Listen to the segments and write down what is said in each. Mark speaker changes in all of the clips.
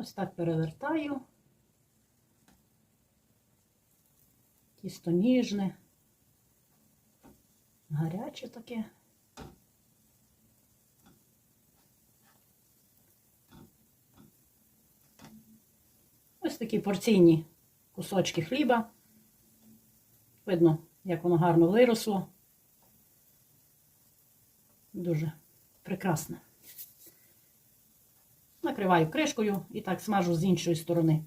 Speaker 1: Ось так перевертаю. Тісто ніжне, гаряче таке. Ось такі порційні кусочки хліба. Видно, як воно гарно виросло. Дуже прекрасне. Накриваю кришкою і так смажу з іншої сторони.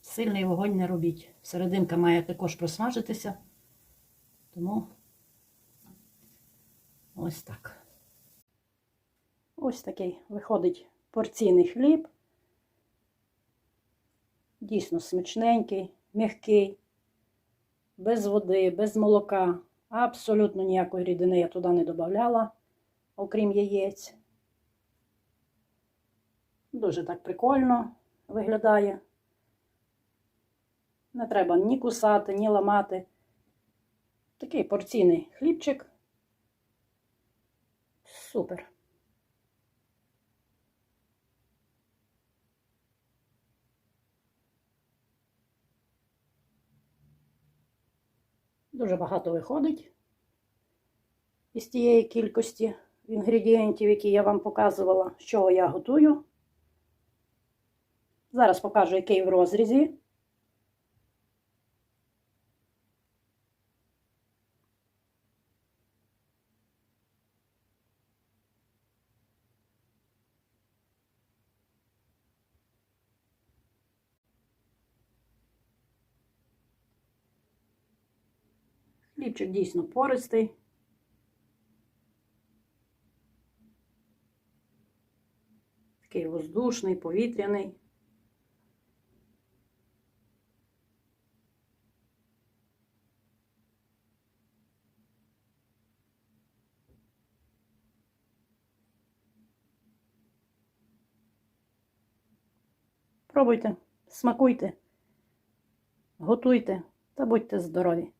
Speaker 1: Сильний вогонь не робіть. Серединка має також просмажитися. Тому ось так. Ось такий виходить порційний хліб. Дійсно смачненький, м'який, без води, без молока. Абсолютно ніякої рідини я туди не додавала, окрім яєць. Дуже так прикольно виглядає. Не треба ні кусати, ні ламати. Такий порційний хлібчик. Супер. Дуже багато виходить із тієї кількості інгредієнтів, які я вам показувала, з чого я готую. Зараз покажу, який в розрізі. Хлібчик дійсно пористий. Такий воздушний, повітряний. Пробуйте, смакуйте, готуйте та будьте здорові!